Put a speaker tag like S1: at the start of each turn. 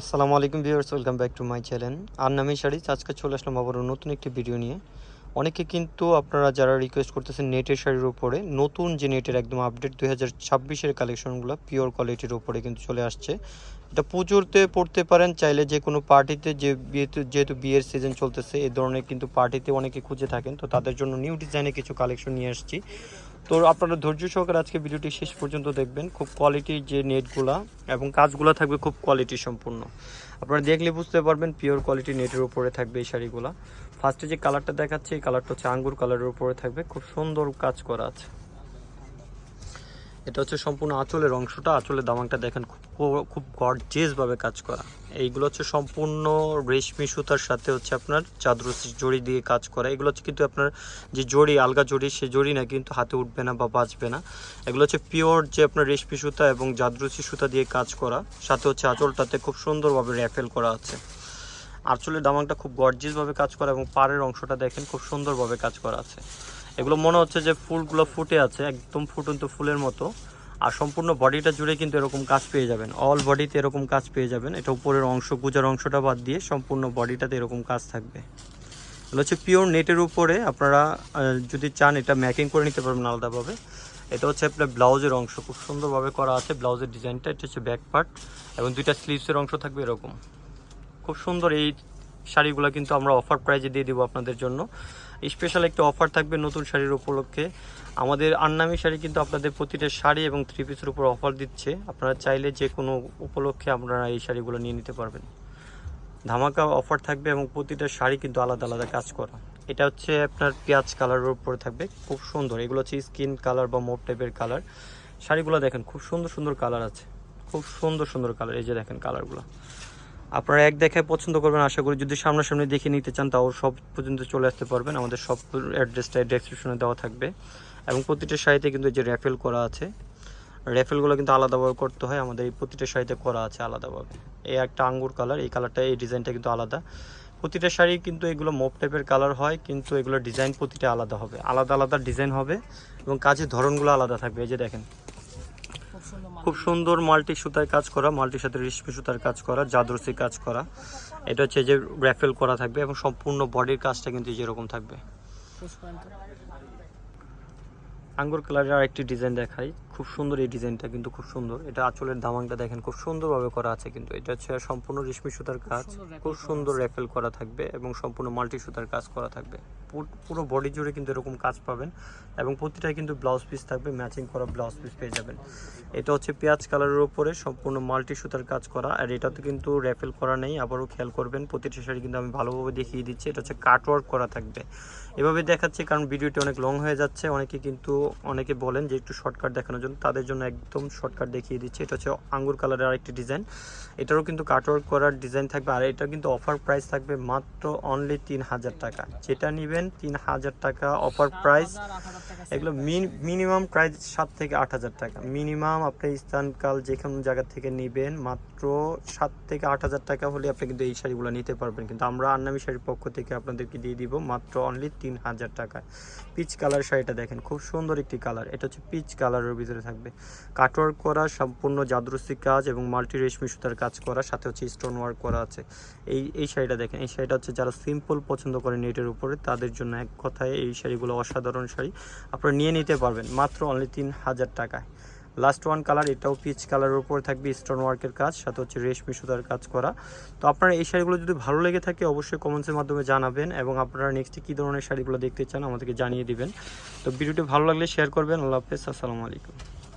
S1: আসসালামু আলাইকুম viewers, welcome back to my channel. আর নামে শাড়ি, আজকে চলে আসলাম আবারও নতুন একটি ভিডিও নিয়ে। অনেকে কিন্তু আপনারা যারা রিকোয়েস্ট করতেছেন নেটের শাড়ির উপরে, নতুন যে নেটের একদম আপডেট দুই হাজার ছাব্বিশের কালেকশনগুলো পিওর কোয়ালিটির উপরে কিন্তু চলে আসছে। এটা পুজোতে পড়তে পারেন, চাইলে যে কোনো পার্টিতে যে বিয়েতে, যেহেতু বিয়ের সিজন চলতেছে, এ ধরনের কিন্তু পার্টিতে অনেকে খুঁজে থাকেন। তো তাদের জন্য নিউ ডিজাইনে কিছু কালেকশন নিয়ে আসছি। তো আপনারা ধৈর্য সহকারে আজকে ভিডিওটি শেষ পর্যন্ত দেখবেন। খুব কোয়ালিটির যে নেটগুলা এবং কাজগুলো থাকবে খুব কোয়ালিটি সম্পূর্ণ। আপনারা দেখলে বুঝতে পারবেন পিওর কোয়ালিটি নেটের উপরে থাকবে এই শাড়িগুলা। ফার্স্টে যে কালারটা দেখাচ্ছে, এই কালারটা হচ্ছে আঙ্গুর কালারের উপরে থাকবে। খুব সুন্দর কাজ করা আছে। এটা হচ্ছে সম্পূর্ণ আঁচলের অংশটা, আঁচলের দামাংটা দেখেন খুব খুব গর্জেস ভাবে কাজ করা। এইগুলো হচ্ছে সম্পূর্ণ রেশমি সুতার সাথে হচ্ছে আপনার চাদরসি জড়ি দিয়ে কাজ করা। এগুলো হচ্ছে কিন্তু আপনার যে জড়ি, আলগা জড়ি, সে জড়ি না কিন্তু হাতে উঠবে না বা বাঁচবে না। এগুলো হচ্ছে পিওর যে আপনার রেশমি সুতা এবং জাদরসি সুতা দিয়ে কাজ করা। সাথে হচ্ছে আঁচলটাতে খুব সুন্দরভাবে র্যাফেল করা আছে। আঁচলের দামাংটা খুব গর্জিয়াসভাবে কাজ করা এবং পাড়ের অংশটা দেখেন খুব সুন্দরভাবে কাজ করা আছে। এগুলো মনে হচ্ছে যে ফুলগুলো ফুটে আছে, একদম ফুটন্ত ফুলের মতো। আর সম্পূর্ণ বডিটা জুড়ে কিন্তু এরকম কাজ পেয়ে যাবেন। অল বডিতে এরকম কাজ পেয়ে যাবেন। এটা উপরের অংশ, গুজার অংশটা বাদ দিয়ে সম্পূর্ণ বডিটাতে এরকম কাজ থাকবে। এগুলো হচ্ছে পিওর নেটের উপরে আপনারা যদি চান এটা ম্যাকিং করে নিতে পারবেন আলাদাভাবে। এটা হচ্ছে আপনার ব্লাউজের অংশ। খুব সুন্দরভাবে করা আছে। ব্লাউজের ডিজাইনটা এটা হচ্ছে ব্যাক পার্ট এবং দুইটা স্লিভসের অংশ থাকবে এরকম। খুব সুন্দর এই শাড়িগুলো কিন্তু আমরা অফার প্রাইজে দিয়ে দিব আপনাদের জন্য। স্পেশাল একটা অফার থাকবে নতুন শাড়ির উপলক্ষে। আমাদের আন্নামি শাড়ি কিন্তু আপনাদের প্রতিটা শাড়ি এবং থ্রি পিসের উপর অফার দিচ্ছে। আপনারা চাইলে যে কোনো উপলক্ষে আপনারা এই শাড়িগুলো নিয়ে নিতে পারবেন। ধামাকা অফার থাকবে এবং প্রতিটা শাড়ি কিন্তু আলাদা আলাদা কাজ করা। এটা হচ্ছে আপনার পেঁয়াজ কালারের উপরে থাকবে। খুব সুন্দর। এগুলো হচ্ছে স্কিন কালার বা মোট টাইপের কালার শাড়িগুলো দেখেন, খুব সুন্দর সুন্দর কালার আছে। খুব সুন্দর সুন্দর কালার এই যে দেখেন কালারগুলো আপনারা এক দেখায় পছন্দ করবেন, আশা করি। যদি সামনাসামনি দেখে নিতে চান, তাও সব পর্যন্ত চলে আসতে পারবেন। আমাদের সব অ্যাড্রেসটা ডেসক্রিপশনে দেওয়া থাকবে। এবং প্রতিটা শাড়িতে কিন্তু যে র্যাফেল করা আছে র্যাফেলগুলো কিন্তু আলাদাভাবে করতে হয়। আমাদের এই প্রতিটা শাড়িতে করা আছে আলাদাভাবে। এই একটা আঙ্গুর কালার এই কালারটা এই ডিজাইনটা কিন্তু আলাদা। প্রতিটা শাড়ি কিন্তু এগুলো মোপ টাইপের কালার হয়, কিন্তু এগুলো ডিজাইন প্রতিটা আলাদা হবে। আলাদা আলাদা ডিজাইন হবে এবং কাজের ধরনগুলো আলাদা থাকবে। এই যে দেখেন
S2: খুব সুন্দর
S1: মাল্টি সুতায় কাজ করা মাল্টির সাথে রেশমি সুতার কাজ করা জাদরসি কাজ করা। এটা হচ্ছে যে র্যাফেল করা থাকবে এবং সম্পূর্ণ বডির কাজটা কিন্তু যেরকম থাকবে। আঙ্গুর কালারের আরেকটি ডিজাইন দেখাই। খুব সুন্দর এই ডিজাইনটা কিন্তু খুব সুন্দর। এটা আঁচলের দামাংটা দেখেন খুব সুন্দরভাবে করা আছে কিন্তু। এটা হচ্ছে সম্পূর্ণ রেশমি সুতার কাজ। খুব সুন্দর র্যাফেল করা থাকবে এবং সম্পূর্ণ মাল্টি সুতার কাজ করা থাকবে। পুর- বডি জুড়ে কিন্তু এরকম কাজ পাবেন এবং প্রতিটাই কিন্তু ব্লাউজ পিস থাকবে ম্যাচিং করা ব্লাউজ পিস পেয়ে যাবেন। এটা হচ্ছে পেঁয়াজ কালারের উপরে সম্পূর্ণ মাল্টি সুতার কাজ করা। আর এটাতে কিন্তু র্যাফেল করা নেই আবারও খেয়াল করবেন। প্রতিটা শাড়ি কিন্তু আমি ভালোভাবে দেখিয়ে দিচ্ছি। এটা হচ্ছে কাটওয়ার্ক করা থাকবে। এভাবে দেখাচ্ছি কারণ ভিডিওটি অনেক লং হয়ে যাচ্ছে। অনেকে কিন্তু অনেকে বলেন যে একটু শর্টকাট দেখানোর জন্য, তাদের জন্য একদম শর্টকাট দেখিয়ে দিচ্ছি। এটা হচ্ছে আঙ্গুর কালারের আরেকটি ডিজাইন এটারও কিন্তু কাটওয়ার্ক করার ডিজাইন থাকবে, আর এটা কিন্তু অফার প্রাইস থাকবে মাত্র অনলি তিন হাজার টাকা। যেটা নেবেন তিন হাজার টাকা অফার প্রাইস এগুলো মিনিমাম প্রাইস সাত থেকে আট হাজার টাকা। মিনিমাম আপনি স্থানকাল যে কোনো জায়গা থেকে নেবেন, মাত্র সাত থেকে আট হাজার টাকা হলে আপনি কিন্তু এই শাড়িগুলো নিতে পারবেন। কিন্তু আমরা আন্নামি শাড়ির পক্ষ থেকে আপনাদেরকে দিয়ে দিব মাত্র অনলি তিন হাজার টাকায় পিচ কালার শাড়িটা দেখেন, খুব সুন্দর একটি কালার। এটা হচ্ছে পিচ কালারের ভিতরে থাকবে। কাটওয়ার্ক করা, সম্পূর্ণ জাদরসি কাজ এবং মাল্টি রেশমি সুতার কাজ করা, সাথে হচ্ছে স্টোন ওয়ার্ক করা আছে। এই এই শাড়িটা দেখেন, এই শাড়িটা হচ্ছে যারা সিম্পল পছন্দ করে নেটের উপরে, তাদের জন্য এক কথায় এই শাড়িগুলো অসাধারণ শাড়ি। আপনারা নিয়ে নিতে পারবেন, মাত্র অনলি তিন হাজার টাকায়। লাস্ট ওয়ান কালার এটাও পিচ কালারের উপরে থাকবে স্টোন ওয়ার্কের কাজ, সাথে হচ্ছে রেশমি সুতার কাজ করা। তো আপনারা এই শাড়িগুলো যদি ভালো লেগে থাকে, অবশ্যই কমেন্টসের মাধ্যমে জানাবেন এবং আপনারা নেক্সটে কী ধরনের শাড়িগুলো দেখতে চান আমাদেরকে জানিয়ে দিবেন। তো ভিডিওটি ভালো লাগলে শেয়ার করবেন, আল্লাহ হাফেজ, আসসালামু আলাইকুম।